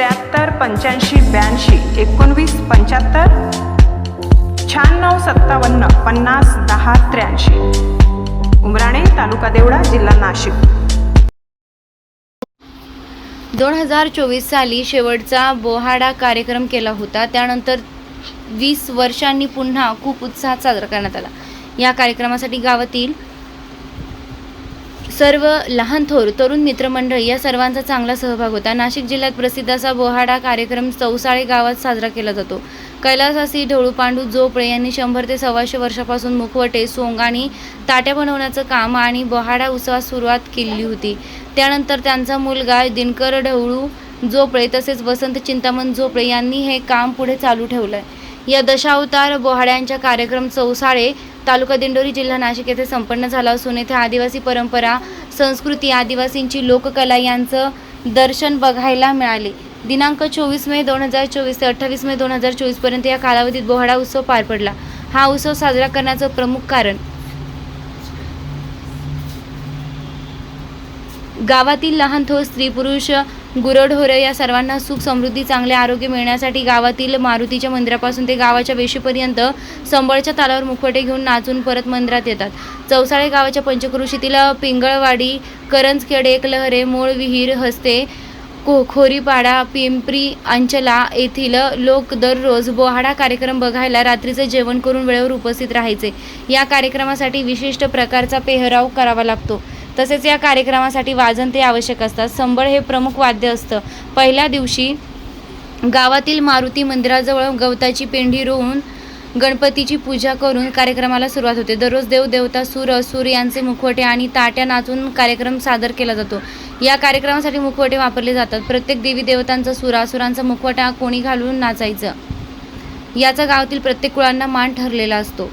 त्र्याहत्तर पंच्याऐंशी ब्याऐंशी एकोणवीस पंच्याहत्तर शहाण्णव सत्तावन्न पन्नास दहा त्र्याऐंशी. उमराणे तालुका देवळा जिल्हा नाशिक. दोन हजार चोवीस साली शेवटचा बोहाडा कार्यक्रम केला होता. त्यानंतर वीस वर्षांनी पुन्हा खूप उत्साहात साजरा करण्यात आला. या कार्यक्रमासाठी गावातील सर्व लहान थोर तरुण मित्रमंडळी या सर्वांचा चांगला सहभाग होता. नाशिक जिल्ह्यात प्रसिद्ध असा बोहाडा कार्यक्रम चौसाळे गावात साजरा केला जातो. कैलासासी ढवळू पांडू जोपळे यांनी शंभर ते सव्वाशे वर्षापासून मुखवटे सोंग आणि ताट्या बनवण्याचं काम आणि बोहाडा उत्सवास सुरुवात केलेली होती. त्यानंतर त्यांचा मुलगा दिनकर ढवळू जोपळे तसेच वसंत चिंतामण जोपळे यांनी हे काम पुढे चालू ठेवलं आहे या दशावतार बोहाड्यांच्या कार्यक्रम चौसाळे तालुका दिंडोरी जिल्हा नाशिक येथे संपन्न झाला असून येथे आदिवासी परंपरा संस्कृती आदिवासींची लोककला यांचं दर्शन बघायला मिळाले. दिनांक चोवीस मे दोन हजार चोवीस ते अठ्ठावीस मे दोन हजार चोवीसपर्यंत या कालावधीत बोहाडा उत्सव पार पडला. हा उत्सव साजरा करण्याचं प्रमुख कारण गावातील लहान थोर स्त्री पुरुष गुरढोरे या सर्वांना सुख समृद्धी चांगले आरोग्य मिळण्यासाठी गावातील मारुतीच्या मंदिरापासून ते गावाच्या वेशीपर्यंत संबळच्या तालावर मुखवटे घेऊन नाचून परत मंदिरात येतात. चौसाळे गावाच्या पंचक्रोशीतील पिंगळवाडी करंजखेड एकलहरे मूळ विहीर हस्ते को खोरीपाडा पिंपरी अंचला येथील लोक दररोज बोहाडा कार्यक्रम बघायला रात्रीचं जेवण करून वेळेवर उपस्थित राहायचे. या कार्यक्रमासाठी विशिष्ट प्रकारचा पेहराव करावा लागतो. तसेच या कार्यक्रमासाठी वाजन ते आवश्यक असतात. संबळ हे प्रमुख वाद्य असतं. पहिल्या दिवशी गावातील मारुती मंदिराजवळ गवताची पेंढी रोवून गणपतीची पूजा करून कार्यक्रमाला सुरुवात होते. दररोज देवदेवता सूर असूर यांचे मुखवटे आणि ताट्या नाचून कार्यक्रम सादर केला जातो. या कार्यक्रमासाठी मुखवटे वापरले जातात. प्रत्येक देवी देवतांचा सुरासुरांचा मुखवटा कोणी घालून नाचायचं? याचा गावातील प्रत्येक कुळांना मान ठरलेला असतो.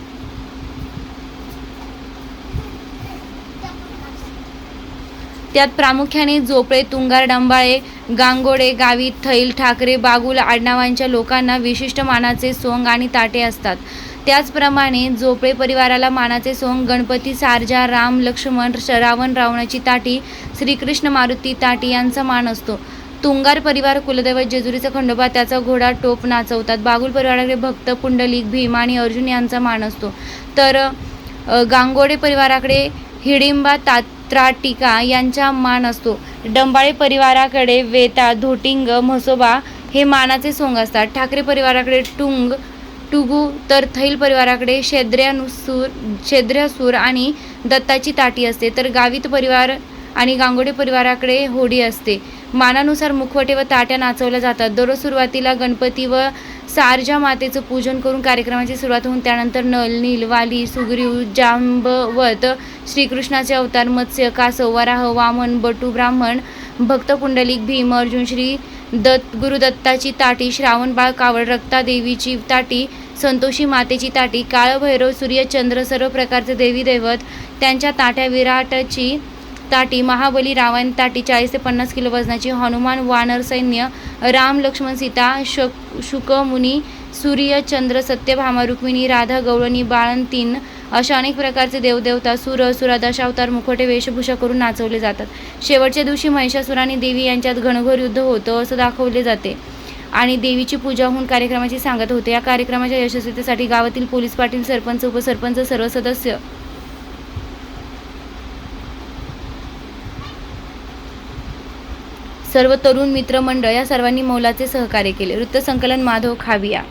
त्यात प्रामुख्याने जोपळे तुंगार डंबाळे गांगोडे गावित थैल ठाकरे बागुल आडनावांच्या लोकांना विशिष्ट मानाचे सोंग आणि ताटे असतात. त्याचप्रमाणे जोपळे परिवाराला मानाचे सोंग गणपती सारजा राम लक्ष्मण श्रावण रावण रावणाची ताटी श्रीकृष्ण मारुती ताटी यांचा मान असतो. तुंगार परिवार कुलदैवत जेजुरीचा खंडोबा त्याचा घोडा टोप नाचवतात. बागुल परिवाराकडे भक्त पुंडलिक भीम आणि अर्जुन यांचा मान असतो. तर गांगोडे परिवाराकडे हिडिंबा तात त्राटिका यांचा मान असतो. डंबाळे परिवाराकडे वेता धोटिंग म्हसोबा हे मानाचे सोंग असतात. ठाकरे परिवाराकडे टुंग टुगू तर थैल परिवाराकडे शेद्र्यानुसूर शेद्र्यासूर आणि दत्ताची ताटी असते. तर गावित परिवार आणि गांगोडे परिवाराकडे होडी असते. मानानुसार मुखवटे व ताट्या नाचवल्या जातात. दररोज सुरुवातीला गणपती व सारजा मातेचं पूजन करून कार्यक्रमाची सुरुवात होऊन त्यानंतर नल नील वाली सुग्रीव जांबवत श्रीकृष्णाचे अवतार मत्स्य कासव वराह वामन बटू ब्राह्मण भक्त पुंडलिक भीम अर्जुन श्री दत्त गुरुदत्ताची ताटी श्रावणबाळ कावड रक्ता देवीची ताटी संतोषी मातेची ताटी काळभैरव सूर्यचंद्र सर्व प्रकारचे देवी दैवत त्यांच्या ताट्या विराटाची ताटी महाबली रावण ताटी चाळीस ते पन्नास किलो वजनाची हनुमान वानर सैन्य राम लक्ष्मण सीता शक शुकमुनी सूर्य चंद्र सत्यभामा रुक्मिणी राधा गवळणी बाळंतीन अशा अनेक प्रकारचे देवदेवता सुर असुरा दशावतार मुखोटे वेशभूषा करून नाचवले जातात. शेवटच्या दिवशी महिषासुर आणि देवी यांच्यात घनघोर युद्ध होतं असं दाखवले जाते. आणि देवीची पूजा होऊन कार्यक्रमाची सांगत होते. या कार्यक्रमाच्या यशस्वीतेसाठी गावातील पोलीस पाटील सरपंच उपसरपंच सर्व सदस्य सर्व तरुण मित्रमंडळ या सर्वांनी मौलाचे सहकार्य केले. वृत्तसंकलन माधव खाविया.